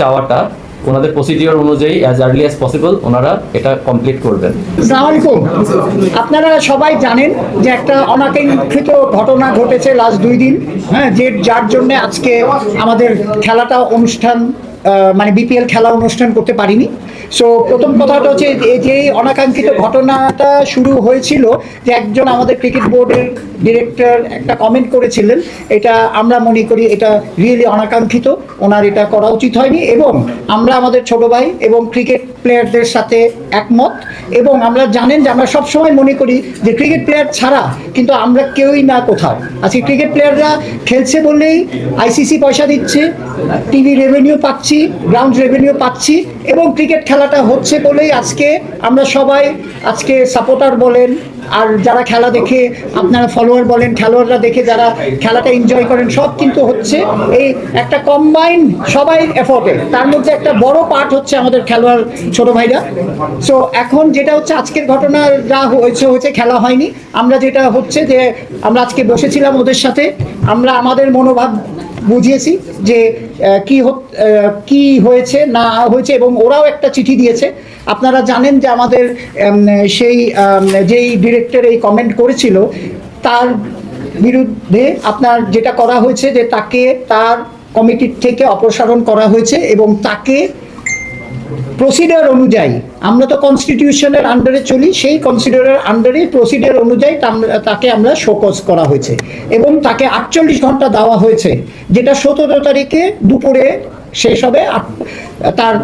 চাওয়াটা ওনাদের প্রসিডিওর অনুযায়ী অ্যাজ আর্লি অ্যাজ পসিবল ওনারা এটা কমপ্লিট করবেন। সালামালাইকুম আপনারা সবাই জানেন যে একটা অনাকাঙ্ক্ষিত ঘটনা ঘটেছে লাস্ট দুই দিন হ্যাঁ যে যার জন্য আজকে আমাদের খেলাটা অনুষ্ঠান মানে বিপিএল খেলা অনুষ্ঠান করতে পারিনি। সো প্রথম কথাটা হচ্ছে যে- যে অনাকাঙ্ক্ষিত ঘটনাটা শুরু হয়েছিল যে একজন আমাদের ক্রিকেট বোর্ডের ডিরেক্টর একটা কমেন্ট করেছিলেন, এটা আমরা মনে করি এটা রিয়েলি অনাকাঙ্ক্ষিত, ওনার এটা করা উচিত হয়নি এবং আমরা আমাদের ছোট ভাই এবং ক্রিকেট প্লেয়ারদের সাথে একমত এবং আমরা জানেন যে আমরা সবসময় মনে করি যে ক্রিকেট প্লেয়ার ছাড়া কিন্তু আমরা কেউই না কোথাও। আজকে ক্রিকেট প্লেয়াররা খেলছে বলেই আইসিসি পয়সা দিচ্ছে টিভি রেভিনিউ পাচ্ছি গ্রাউন্ড রেভিনিউ পাচ্ছি এবং ক্রিকেট খেলাটা হচ্ছে বলেই আজকে আমরা সবাই আজকে সাপোর্টার বলেন, আর যারা খেলা দেখে আপনারা ফলোয়ার বলেন, খেলোয়াড়রা দেখে যারা খেলাটা এনজয় করেন, সব কিন্তু হচ্ছে এই একটা কম্বাইন সবাই এফোর্টে তার মধ্যে একটা বড় পার্ট হচ্ছে আমাদের খেলোয়াড় ছোট ভাইরা। সো এখন যেটা হচ্ছে আজকের ঘটনা যা হয়েছে হয়েছে, খেলা হয়নি। আমরা যেটা হচ্ছে যে আমরা আজকে বসেছিলাম ওদের সাথে। আমরা আমাদের মনোভাব বুঝিয়েছি যে কি কি হয়েছে, না হয়েছে, এবং ওরাও একটা চিঠি দিয়েছে। আপনারা জানেন যে আমাদের সেই যেই ডিরেক্টর এই কমেন্ট করেছিল, তার বিরুদ্ধে আপনার যেটা করা হয়েছে যে তাকে তার কমিটির থেকে অপসারণ করা হয়েছে এবং তাকে প্রসিডিওর অনুযায়ী, আমরা তো কনস্টিটিউশনের আন্ডারে চলি, সেই কনসিডারের আন্ডারে প্রসিডিওর অনুযায়ী তাকে আমরা শোকজ করা হয়েছে। এবং তাকে আটচল্লিশ ঘণ্টা দেওয়া হয়েছে, যেটা সতেরো তারিখে দুপুরে শেষ হবে। তার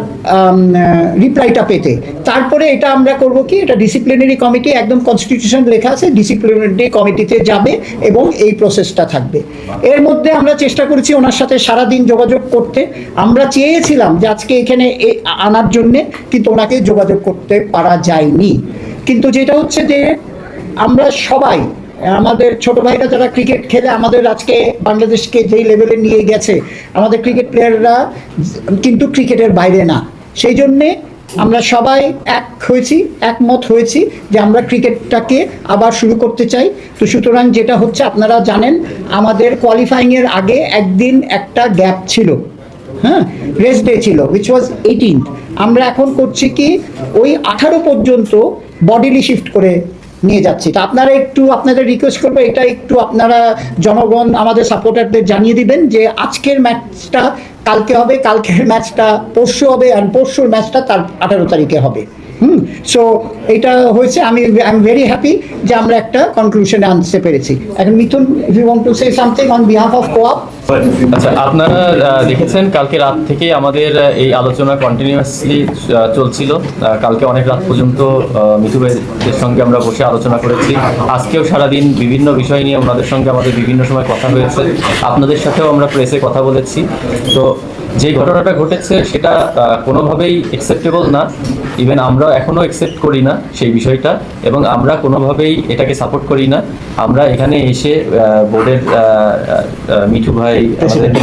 রিপ্লাইটা পেতে। তারপরে এটা আমরা করব কি, এটা ডিসিপ্লিনারি কমিটি একদম কনস্টিটিউশন লেখা আছে ডিসিপ্লিনারি কমিটিতে যাবে এবং এই প্রসেসটা থাকবে। এর মধ্যে আমরা চেষ্টা করেছি ওনার সাথে সারাদিন যোগাযোগ করতে। আমরা চেয়েছিলাম যে আজকে এখানে আনার জন্যে, কিন্তু ওনাকে যোগাযোগ করতে পারা যায়নি। কিন্তু যেটা হচ্ছে যে আমরা সবাই আমাদের ছোট ভাইরা যারা ক্রিকেট খেলে, আমাদের আজকে বাংলাদেশকে যেই লেভেলে নিয়ে গেছে, আমাদের ক্রিকেট প্লেয়াররা কিন্তু ক্রিকেটের বাইরে না। সেই জন্যে আমরা সবাই এক হয়েছি, একমত হয়েছি যে আমরা ক্রিকেটটাকে আবার শুরু করতে চাই। তো সুতরাং যেটা হচ্ছে, আপনারা জানেন, আমাদের কোয়ালিফাইংয়ের আগে একদিন একটা গ্যাপ ছিল। হ্যাঁ রেস্ট ডে ছিল উইচ ওয়াজ এইটিন আমরা এখন করছি কি, ওই আঠারো পর্যন্ত বডিলি শিফট করে নিয়ে যাচ্ছি। তো আপনারা একটু আপনাদের রিকোয়েস্ট করব, এটা একটু আপনারা জনগণ, আমাদের সাপোর্টারদের জানিয়ে দিবেন যে আজকের ম্যাচটা কালকে হবে, কালকের ম্যাচটা, পরশু হবে আর পরশুর ম্যাচটা তার আঠারো তারিখে হবে। হুম সো এটা হয়েছে, আমি আই এম ভেরি হ্যাপি যে আমরা একটা কনক্লুশনে আনতে পেরেছি। এখন Mithun if you want to say something on behalf of কোয়াপ আচ্ছা আপনারা দেখেছেন, কালকে রাত থেকেই আমাদের এই আলোচনা কন্টিনিউয়াসলি চলছিল। কালকে অনেক রাত পর্যন্ত মিঠু সঙ্গে আমরা বসে আলোচনা করেছি। আজকেও সারাদিন বিভিন্ন বিষয় নিয়ে ওনাদের সঙ্গে আমাদের বিভিন্ন সময় কথা হয়েছে। আপনাদের সাথেও আমরা প্রেসে কথা বলেছি। তো যে ঘটনাটা ঘটেছে সেটা কোনোভাবেই অ্যাকসেপ্টেবল না। ইভেন আমরা এখনও অ্যাকসেপ্ট করি না সেই বিষয়টা এবং আমরা কোনোভাবেই এটাকে সাপোর্ট করি না। আমরা এখানে এসে বোর্ডের মিঠু ভাই প্রেসিডেন্ট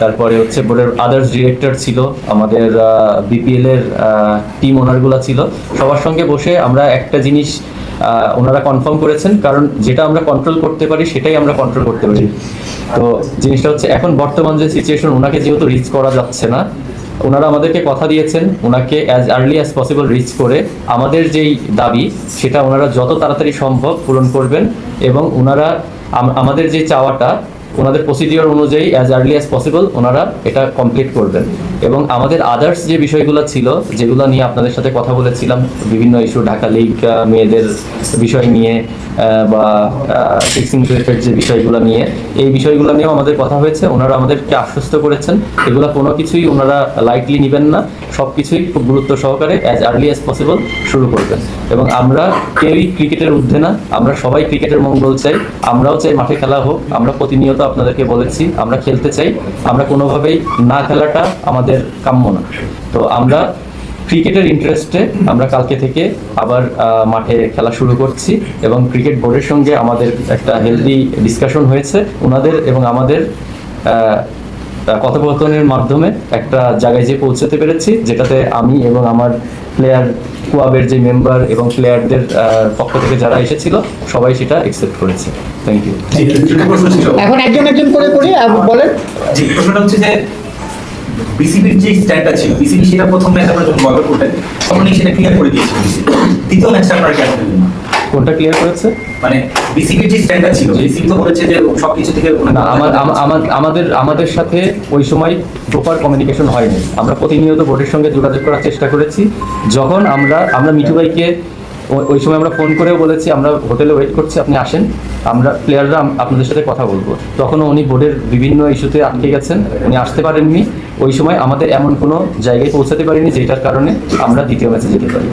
তারপরে হচ্ছে বোর্ডের আদার্স ডিরেক্টর ছিল আমাদের বিপিএল এর টিম ওনারগুলো ছিল। সবার সঙ্গে বসে আমরা একটা জিনিস ওনারা কনফার্ম করেছেন, কারণ যেটা আমরা কন্ট্রোল করতে পারি, সেটাই আমরা কন্ট্রোল করতে পারি। তো জিনিসটা হচ্ছে, এখন বর্তমান যে সিচুয়েশন ওনাকে যেহেতু রিচ করা যাচ্ছে না, ওনারা আমাদেরকে কথা দিয়েছেন, ওনাকে as early as possible reach করে আমাদের যেই দাবি, সেটা ওনারা যত তাড়াতাড়ি সম্ভব পূরণ করবেন এবং ওনারা আমাদের যে চাওয়াটা ওনাদের প্রসিডিওর অনুযায়ী অ্যাজ আর্লি অ্যাজ পসিবল ওনারা এটা কমপ্লিট করবেন। এবং আমাদের আদার্স যে বিষয়গুলো ছিল, যেগুলো নিয়ে আপনাদের সাথে কথা বলেছিলাম, বিভিন্ন ইস্যু ঢাকা লিগ মেয়েদের বিষয় নিয়ে বা ফিক্সিং রিলেটেড যে বিষয়গুলো নিয়ে, এই বিষয়গুলো নিয়েও আমাদের কথা হয়েছে। ওনারা আমাদেরকে আশ্বস্ত করেছেন। এগুলো কোনো কিছুই ওনারা লাইটলি নেবেন না। সব কিছুই খুব গুরুত্ব সহকারে অ্যাজ আর্লি অ্যাজ পসিবল শুরু করবেন। এবং আমরা কেউই ক্রিকেটের ঊর্ধ্বে না। আমরা সবাই ক্রিকেটের মঙ্গল চাই। আমরাও চাই মাঠে খেলা হোক। আমরা প্রতিনিয়ত আপনাদেরকে বলেছি, আমরা খেলতে চাই। আমরা কোনোভাবেই না খেলাটা আমাদের কাম্য না। তো আমরা ক্রিকেটের ইন্টারেস্টে আমরা কালকে থেকে আবার মাঠে খেলা শুরু করছি এবং ক্রিকেট বোর্ডের সঙ্গে আমাদের একটা হেলদি ডিসকাশন হয়েছে ওনাদের এবং আমাদের কথোপকথনের মাধ্যমে একটা জায়গায় যে পৌঁছাতে পেরেছি যেটাতে আমি এবং আমার প্লেয়ার ক্লাবের যে মেম্বার এবং প্লেয়ারদের পক্ষ থেকে যারা এসেছিল সবাই সেটা একসেপ্ট করেছে। Thank you. এখন একজন একজন করে করে বলেন। জি, প্রশ্নটা হচ্ছে যে বিসিবির যে স্ট্যান্ডটা ছিল বিসিবি সেটা প্রথম ম্যাচ আমরা যখন বয়কট করতে তখনই সেটা ক্লিয়ার করে দিয়েছিল দ্বিতীয় ম্যাচটা আপনারা কেন? কোনটা ক্লিয়ার করেছে? মানে বিসিবির যে স্ট্যান্ডটা ছিল বিসিবি তো বলেছে যে সবকিছু থেকে আমাদের আমাদের সাথে ওই সময় প্রপার কমিউনিকেশন হয়নি। আমরা প্রতিনিয়ত বোর্ডের সঙ্গে যোগাযোগ করার চেষ্টা করেছি। যখন আমরা আমরা মিঠু ভাইকে ওই সময় আমরা ফোন করেও বলেছি আমরা হোটেলে ওয়েট করছি আপনি আসেন। আমরা প্লেয়াররা আপনাদের সাথে কথা বলব। তখনও উনি বোর্ডের বিভিন্ন ইস্যুতে আটকে গেছেন। উনি আসতে পারেননি। ওই সময় আমাদের এমন কোনো জায়গায় পৌঁছাতে পারিনি যেটার কারণে আমরা দ্বিতীয় ম্যাচে যেতে পারি।